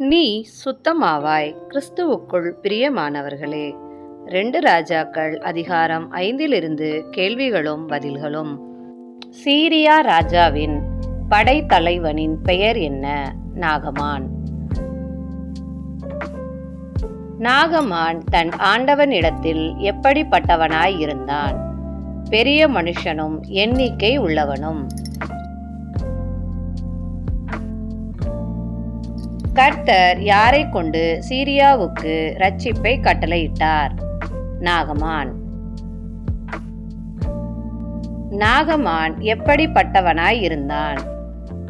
நீ சுத்தமாவாய். கிறிஸ்துவுக்குள் பிரியமானவர்களே. ரெண்டு ராஜாக்கள் அதிகாரம் ஐந்திலிருந்து கேள்விகளும் பதில்களும். சீரியா ராஜாவின் படைத்தலைவனின் பெயர் என்ன? நாகமான். நாகமான் தன் ஆண்டவனிடத்தில் எப்படிப்பட்டவனாய் இருந்தான்? பெரிய மனுஷனும் எண்ணிக்கை உள்ளவனும். கர்த்தர் யாரை கொண்டு சீரியாவுக்கு ரட்சிப்பை கட்டளையிட்டார்? நாகமான். நாகமான் எப்படிப்பட்டவனாய் இருந்தான்?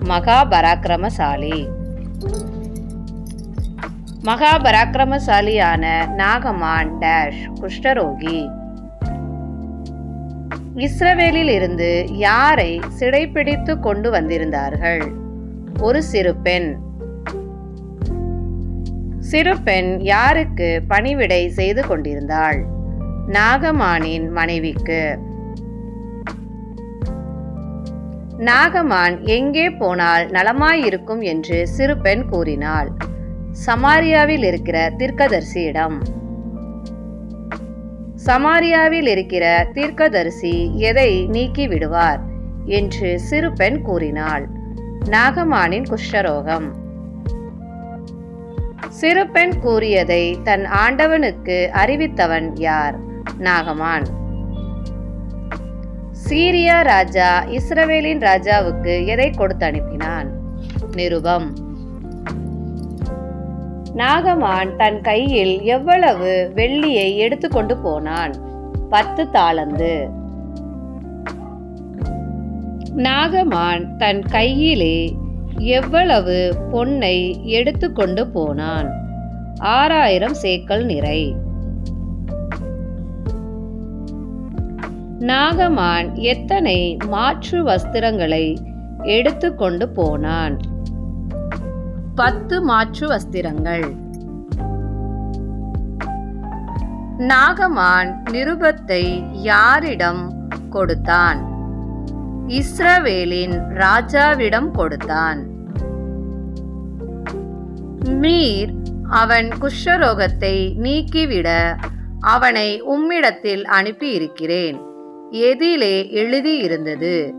மகா பராக்கிரமசாலி மகா பராக்கிரமசாலியான நாகமான் டேஷ் குஷ்டரோகி. இஸ்ரவேலில் இருந்து யாரை சிடைப்பிடித்து கொண்டு வந்திருந்தார்கள்? ஒரு சிறு பெண் சிறு பெண் யாருக்கு பணிவிடை செய்து கொண்டிருந்தாள்? நாகமானின் மனைவிக்கு. நாகமான் எங்கே போனால் நலமாயிருக்கும் என்று சிறு பெண் கூறினாள். சமாரியாவில் இருக்கிற தீர்க்கதரிசியிடம். சமாரியாவில் இருக்கிற தீர்க்கதரிசி எதை நீக்கி விடுவார்? என்று சிறு பெண் கூறினாள். நாகமானின் குஷ்டரோகம். சிறு பெண் கூறியதை தன் ஆண்டவனுக்கு அறிவித்தவன் யார்? நாகமான். சீரியா ராஜா இஸ்ரவேலின் ராஜாவுக்கு எதை கொடுத்து அனுப்பினான்? நிருபம். நாகமான் தன் கையில் எவ்வளவு வெள்ளியை எடுத்துக்கொண்டு போனான்? பத்து தாளந்து நாகமான் தன் கையிலே எவ்வளவு பொன்னை எடுத்துக்கொண்டு போனான்? ஆறாயிரம் சேக்கல் நிறை. நாகமான் எத்தனை மாற்று வஸ்திரங்களை எடுத்துக்கொண்டு போனான்? பத்து மாற்று வஸ்திரங்கள். நாகமான் நிருபத்தை யாரிடம் கொடுத்தான்? இஸ்ரவேலின் ராஜாவிடம் கொடுத்தான். மீர் அவன் குஷ்டரோகத்தை நீக்கிவிட அவனை உம்மிடத்தில் அனுப்பியிருக்கிறேன். எதிலே எழுதியிருந்தது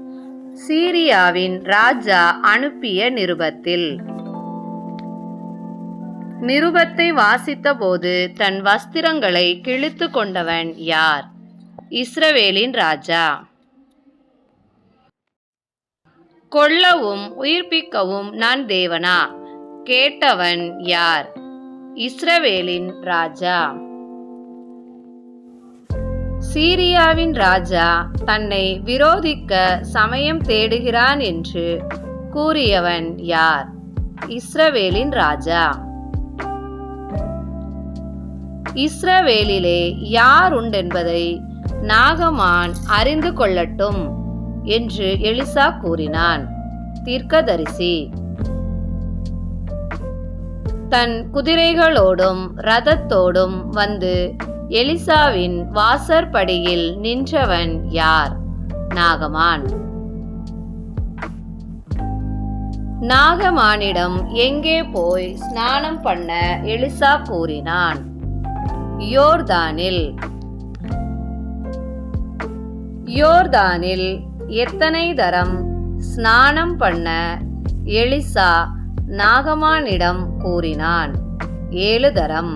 சீரியாவின் ராஜா அனுப்பிய நிருபத்தில். நிருபத்தை வாசித்தபோது தன் வஸ்திரங்களை கிழித்து கொண்டவன் யார்? இஸ்ரவேலின் ராஜா. கொல்லவும் உயிர்ப்பிக்கவும் நான் தேவனா? கேட்டவன் யார்? இஸ்ரவேலின் ராஜா. சீரியாவின் ராஜா தன்னை விரோதிக்க சமயம் தேடுகிறான் என்று கூறியவன் யார்? இஸ்ரவேலின் ராஜா. இஸ்ரவேலிலே யார் உண்டென்பதை நாகமான் அறிந்து கொள்ளட்டும். என்று எலிசா கூறினான். தீர்க்கதரிசி தன் குதிரைகளோடும் ரதத்தோடும் வந்து எலிசாவின் வாசற்படியில் நின்றவன் யார்? நாகமான். நாகமானிடம் எங்கே போய் ஸ்நானம் பண்ண எலிசா கூறினான். யோர்தானில் யோர்தானில் எத்தனை தரம் ஸ்நானம் பண்ண எலிசா நாகமானிடம் கூறினான். ஏழு தரம்.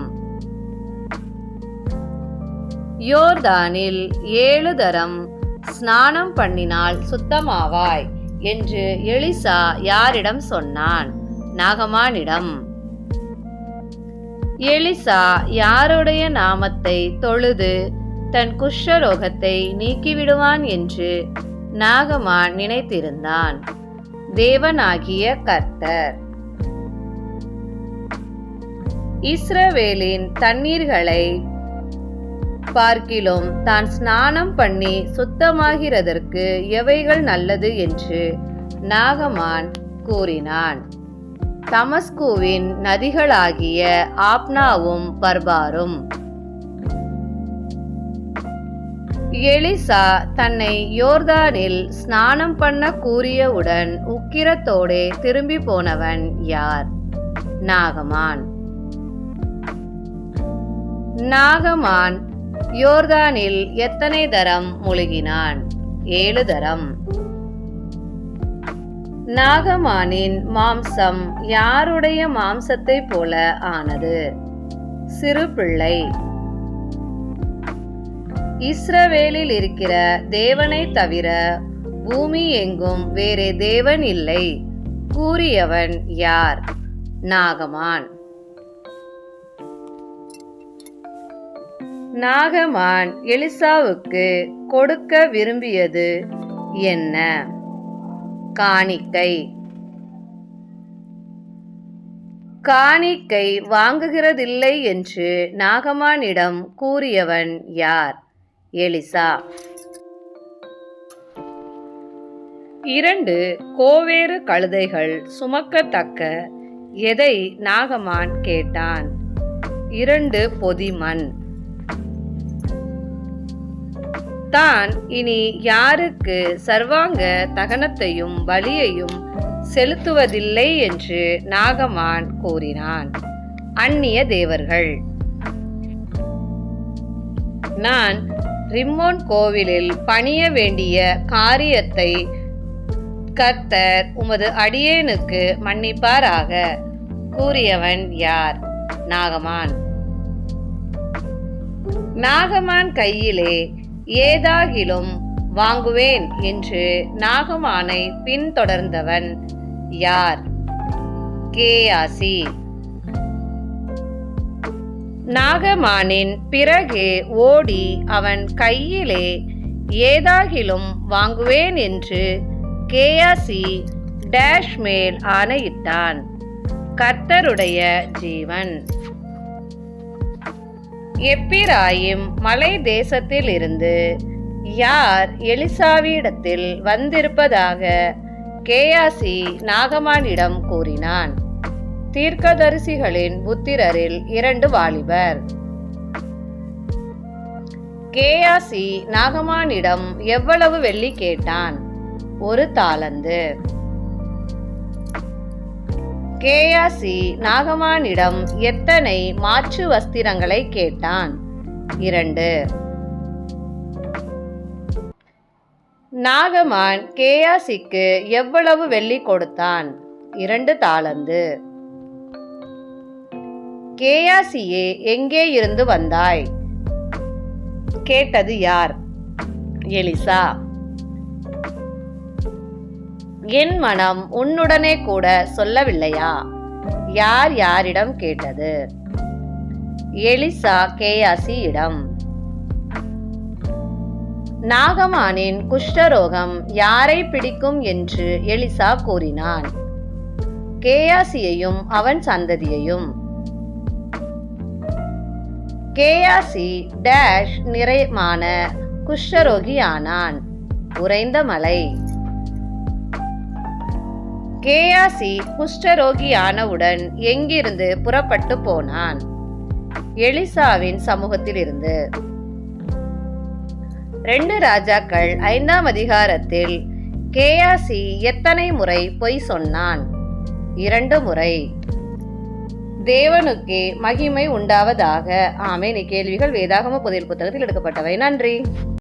யோர்தானில் ஏழு தரம் ஸ்நானம் பண்ணினால் சுத்தமாவாய் என்று எலிசா யாரிடம் சொன்னான்? நாகமானிடம். எலிசா யாருடைய நாமத்தை தொழுது தன் குஷ்டரோகத்தை நீக்கிவிடுவான் என்று நாகமான் நினைத்திருந்தான். தேவனாகிய கர்த்தர். இஸ்ரவேலின் தண்ணீர்களை பார்க்கிலும் தான் ஸ்நானம் பண்ணி சுத்தமாகிறதற்கு எவைகள் நல்லது என்று நாகமான் கூறினான். தமஸ்குவின் நதிகளாகிய ஆப்னாவும் பர்பாரும் எலிசா தன்னை யோர்தானில் ஸ்நானம் பண்ண கூறியவுடன் உக்கிரத்தோடே திரும்பி போனவன் யார்? நாகமான். நாகமான் யோர்தானில் எத்தனை தரம் முழுகினான்? ஏழு தரம். நாகமானின் மாம்சம் யாருடைய மாம்சத்தைப் போல ஆனது? சிறு பிள்ளை. இஸ்ரவேலில் இருக்கிற தேவனை தவிர பூமி எங்கும் வேறே தேவன் இல்லை. கூறியவன் யார்? நாகமான். நாகமான் எலிசாவுக்கு கொடுக்க விரும்பியது என்ன? காணிக்கை. காணிக்கை வாங்குகிறதில்லை என்று நாகமானிடம் கூறியவன் யார்? எலிசா. இரண்டு கோவேறு கழுதைகள் சுமக்கத்தக்க எதை நாகமான் கேட்டான்? இரண்டு பொதிமண் தான் இனி யாருக்கு சர்வாங்க தகனத்தையும் பலியையும் செலுத்துவதில்லை என்று நாகமான் கூறினான். அந்நிய தேவர்கள். நான் ரிம்மோன் கோவிலில் பணிய வேண்டிய காரியத்தை கர்த்தர் உமது அடியேனுக்கு மன்னிப்பாராக. கூறியவன் யார்? நாகமான். நாகமான் கையிலே ஏதாகிலும் வாங்குவேன் என்று நாகமானை பின்தொடர்ந்தவன் யார்? கேயாசி. நாகமானின் பிறகே ஓடி அவன் கையிலே ஏதாகிலும் வாங்குவேன் என்று கேயாசி டேஷ் மேல் ஆணையிட்டான். கர்த்தருடைய ஜீவன். எப்பிராயிம் மலை தேசத்தில் இருந்து யார் எலிசாவிடத்தில் வந்திருப்பதாக கேயாசி நாகமானிடம் கூறினான். தீர்க்கதரிசிகளின் புத்திரரில் இரண்டு வாலிபர். கேயாசி நாகமானிடம் எவ்வளவு வெள்ளி கேட்டான்? ஒரு தாளந்து. கேயாசி நாகமானிடம் எத்தனை மாற்று வஸ்திரங்களை கேட்டான்? இரண்டு. நாகமான் கேயாசிக்கு எவ்வளவு வெள்ளி கொடுத்தான்? இரண்டு தாளந்து. கேயாசியே எங்கே இருந்து வந்தாய்? கேட்டது யார்? எலிசா. என் மனம் உன்னுடனே கூட சொல்லவில்லையா? யார் யாரிடம் கேட்டது? எலிசா கேயாசியிடம். நாகமானின் குஷ்டரோகம் யாரை பிடிக்கும் என்று எலிசா கூறினான். கேயாசியையும் அவன் சந்ததியையும் கேயாசி டேஷ் நிறைமான குஷ்டரோகி ஆனான் உறைந்த மலை. கேயாசி குஷ்டரோகி ஆனவுடன் எங்கிருந்து புறப்பட்டு போனான்? எலிசாவின் சமூகத்திலிருந்து. ரெண்டு ராஜாக்கள் ஐந்தாம் அதிகாரத்தில் கேயாசி எத்தனை முறை பொய் சொன்னான்? இரண்டு முறை. தேவனுக்கே மகிமை உண்டாவதாக. ஆமென். இக்கேள்விகள் வேதாகம புதையல் புத்தகத்தில் எடுக்கப்பட்டவை. நன்றி.